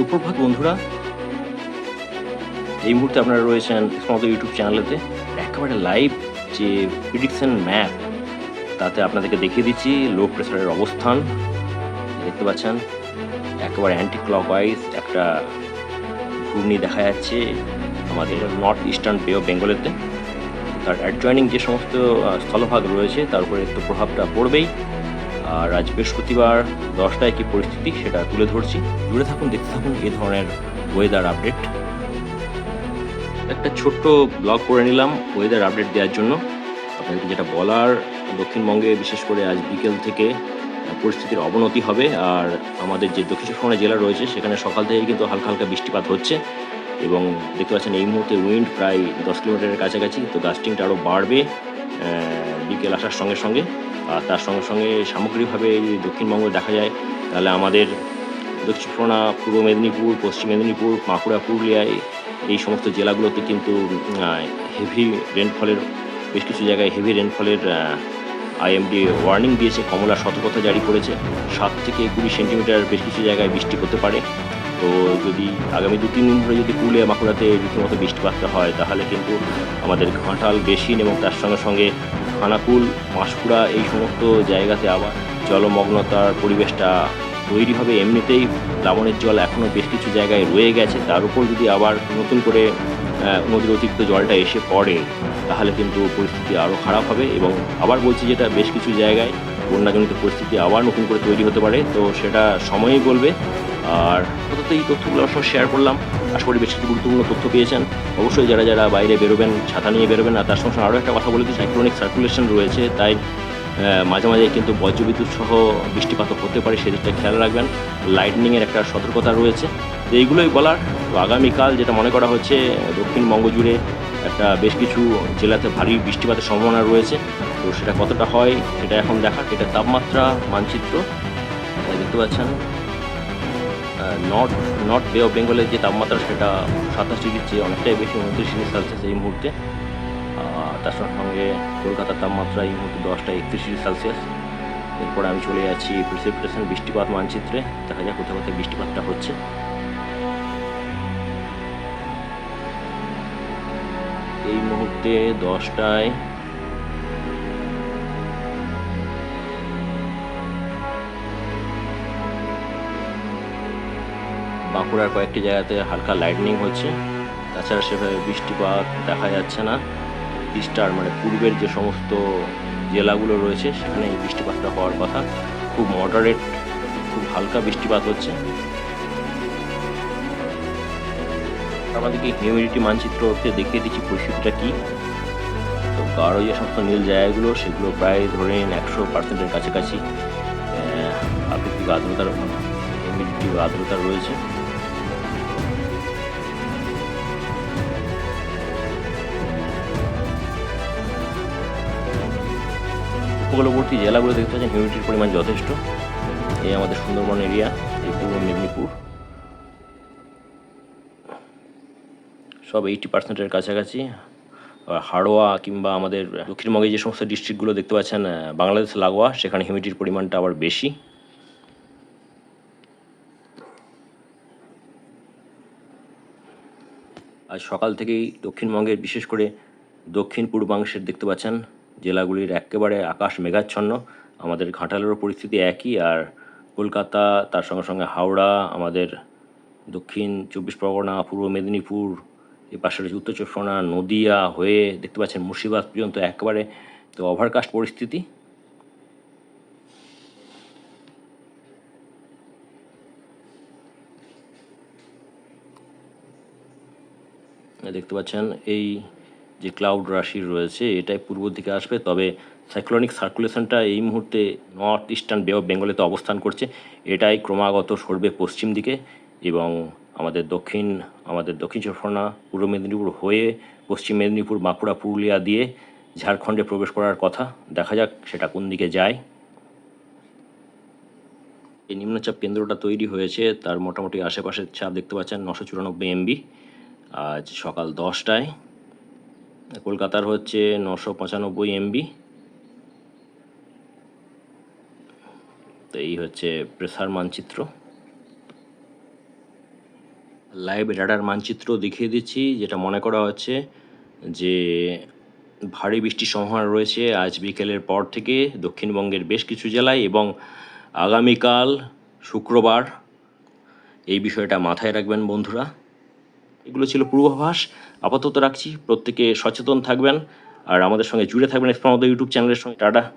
সুপ্রভাত বন্ধুরা। এই মুহূর্তে আপনারা রয়েছেন সমস্ত ইউটিউব চ্যানেলেতে একেবারে লাইভ যে প্রিডিকশন ম্যাপ তাতে আপনাদেরকে দেখিয়ে দিচ্ছি লো প্রেশারের অবস্থান। দেখতে পাচ্ছেন, একেবারে অ্যান্টি ক্লকওয়াইজ একটা ঘূর্ণি দেখা যাচ্ছে আমাদের নর্থ ইস্টার্ন বে অফ বেঙ্গলেতে তার অ্যাডজয়নিং যে সমস্ত স্থলভাগ রয়েছে, তার উপরে একটু প্রভাবটা পড়বেই। আর আজ বৃহস্পতিবার দশটায় কি পরিস্থিতি সেটা তুলে ধরছি। জুড়ে থাকুন, দেখতে থাকুন এই ধরনের ওয়েদার আপডেট একটা ছোট্ট ব্লগ করে নিলাম ওয়েদার আপডেট দেওয়ার জন্য। আপনাদেরকে যেটা বলার, দক্ষিণবঙ্গে বিশেষ করে আজ বিকেল থেকে পরিস্থিতির অবনতি হবে। আর আমাদের যে দক্ষিণ চব্বিশ পরগনা জেলা রয়েছে, সেখানে সকাল থেকেই কিন্তু হালকা হালকা বৃষ্টিপাত হচ্ছে। এবং দেখতে পাচ্ছেন এই মুহূর্তে উইন্ড প্রায় দশ কিলোমিটারের কাছাকাছি, তো গাস্টিংটা আরও বাড়বে। বিকেল আসার সঙ্গে সঙ্গে, আর তার সঙ্গে সঙ্গে সামগ্রিকভাবে যদি দক্ষিণবঙ্গ দেখা যায়, তাহলে আমাদের দক্ষিণ পূর্ব মেদিনীপুর, পশ্চিম মেদিনীপুর, বাঁকুড়া পুরুলিয়ায় এই সমস্ত জেলাগুলোতে কিন্তু হেভি রেনফলের বেশ কিছু জায়গায় হেভি রেনফলের আইএমডি ওয়ার্নিং দিয়েছে। কমলা সতর্কতা জারি করেছে। সাত থেকে কুড়ি সেন্টিমিটার বেশ কিছু জায়গায় বৃষ্টি হতে পারে। তো যদি আগামী দু তিন দিন ধরে যদি পুরুলিয়া, বাঁকুড়াতে রীতিমতো বৃষ্টিপাতটা হয়, তাহলে কিন্তু আমাদের ঘাটাল, বেসিন এবং তার সঙ্গে সঙ্গে খানাকুল মাসকুড়া এই সমস্ত জায়গাতে আবার জলমগ্নতার পরিবেশটা তৈরি হবে। এমনিতেই লাবণের জল এখনও বেশ কিছু জায়গায় রয়ে গেছে। তার উপর যদি আবার নতুন করে নদীর অতিরিক্ত জলটা এসে পড়ে, তাহলে কিন্তু পরিস্থিতি আরও খারাপ হবে এবং আবার বলছি যেটা বেশ কিছু জায়গায় বন্যাজনিত পরিস্থিতি আবার নতুন করে তৈরি হতে পারে, তো সেটা সময়ই বলবে। আর অন্তত এই তথ্যগুলো আপনার শেয়ার করলাম। আশা করি বেশ কিছু গুরুত্বপূর্ণ তথ্য পেয়েছেন। অবশ্যই যারা যারা বাইরে বেরোবেন, ছাতা নিয়ে বেরোবেন আর তার সঙ্গে আরও একটা কথা বলে দিই সাইক্লোনিক সার্কুলেশন রয়েছে, তাই মাঝে মাঝে কিন্তু বজ্রবিদ্যুৎ সহ বৃষ্টিপাতও হতে পারে, সেদিকটা খেয়াল রাখবেন। লাইটনিংয়ের একটা সতর্কতা রয়েছে। তো এইগুলোই বলার। তো আগামীকাল যেটা মনে করা হচ্ছে দক্ষিণবঙ্গ জুড়ে একটা বেশ কিছু জেলাতে ভারী বৃষ্টিপাতের সম্ভাবনা রয়েছে। তো সেটা কতটা হয়, সেটা এখন দেখা এটা তাপমাত্রা, মানচিত্র দেখতে পাচ্ছেন। নর্থ নর্থ বে অফ বেঙ্গলের যে তাপমাত্রা, সেটা সাতাশ ডিগ্রির চেয়ে অনেকটাই বেশি, উনত্রিশ ডিগ্রি সেলসিয়াস এই মুহূর্তে। তার সঙ্গে কলকাতার তাপমাত্রা এই মুহূর্তে দশটা একত্রিশ ডিগ্রি সেলসিয়াস। এরপরে আমি চলে যাচ্ছি প্রিসিপিটেশন বৃষ্টিপাত, মানচিত্রে। দেখা যাক কোথাও কোথায় বৃষ্টিপাতটা হচ্ছে। মুহূর্তে দশটায়। বাঁকুড়ার কয়েকটি জায়গাতে হালকা লাইটনিং হচ্ছে। তাছাড়া সেভাবে বৃষ্টিপাত দেখা যাচ্ছে না। ইস্টার মানে পূর্বের যে সমস্ত জেলাগুলো রয়েছে, সেখানে এই বৃষ্টিপাতটা হওয়ার কথা। খুব মডারেট খুব হালকা বৃষ্টিপাত হচ্ছে। আমাদেরকে হিউমিডিটি মানচিত্রতে দেখিয়ে দিচ্ছি। পরিস্থিতিটা কী? তো গাঢ় যে সমস্ত নীল জায়গাগুলো, সেগুলো প্রায় ধরে নিন একশো পার্সেন্টের কাছাকাছি আপেক্ষিক আর্দ্রতার হিউমিডিটি আর্দ্রতা রয়েছে। উপকূলবর্তী জেলাগুলো দেখতে পাচ্ছেন হিউমিডিটির পরিমাণ যথেষ্ট। এই আমাদের সুন্দরবন এরিয়া এই পূর্ব মেদিনীপুর। সব এইটি পার্সেন্টের কাছাকাছি। হাড়োয়া কিংবা আমাদের দক্ষিণবঙ্গে যে সমস্ত ডিস্ট্রিক্টগুলো দেখতে পাচ্ছেন বাংলাদেশ লাগোয়া, সেখানে হিউমিডিটির পরিমাণটা আবার বেশি। আজ সকাল থেকেই দক্ষিণবঙ্গের, বিশেষ করে দক্ষিণ পূর্বাংশের দেখতে পাচ্ছেন, জেলাগুলির একেবারে আকাশ মেঘাচ্ছন্ন। আমাদের ঘাটালেরও পরিস্থিতি একই, আর কলকাতা, তার সঙ্গে সঙ্গে হাওড়া, আমাদের দক্ষিণ চব্বিশ পরগনা, পূর্ব মেদিনীপুর এ পাশে রয়েছে উত্তর চব্বিশ পরগনা নদিয়া হয়ে দেখতে পাচ্ছেন মুর্শিদাবাদ পর্যন্ত একেবারে তো ওভারকাস্ট পরিস্থিতি। দেখতে পাচ্ছেন এই যে ক্লাউড রাশি রয়েছে, এটাই পূর্ব দিকে আসবে। তবে সাইক্লোনিক সার্কুলেশনটা এই মুহূর্তে নর্থ ইস্টার্ন বে অফ বেঙ্গলেতে অবস্থান করছে। এটাই ক্রমাগত সরবে পশ্চিম দিকে এবং আমাদের দক্ষিণ আমাদের দক্ষিণ পরগনা পূর্ব মেদিনীপুর হয়ে পশ্চিম মেদিনীপুর, বাঁকুড়া, পুরুলিয়া দিয়ে ঝাড়খণ্ডে প্রবেশ করার কথা। দেখা যাক সেটা কোন দিকে যায়। এই নিম্নচাপ কেন্দ্রটা তৈরি হয়েছে, তার মোটামুটি আশেপাশের চাপ দেখতে পাচ্ছেন নশো চুরানব্বই এমবি। আজ সকাল দশটায়। কলকাতার হচ্ছে নশো পঁচানব্বই এমবি। তো এই হচ্ছে প্রেসার মানচিত্র। লাইভ রাডার মানচিত্র দেখিয়ে দিচ্ছি, যেটা মনে করা হচ্ছে যে ভারী বৃষ্টির সম্ভাবনা রয়েছে আজ বিকেলের পর থেকে দক্ষিণবঙ্গের বেশ কিছু জেলায় এবং আগামীকাল শুক্রবার। এই বিষয়টা মাথায় রাখবেন বন্ধুরা। এগুলো ছিল পূর্বাভাস। আপাতত রাখছি। প্রত্যেকে সচেতন থাকবেন। আর আমাদের সঙ্গে জুড়ে থাকবেন আমাদের ইউটিউব চ্যানেলের সঙ্গে। টাটা।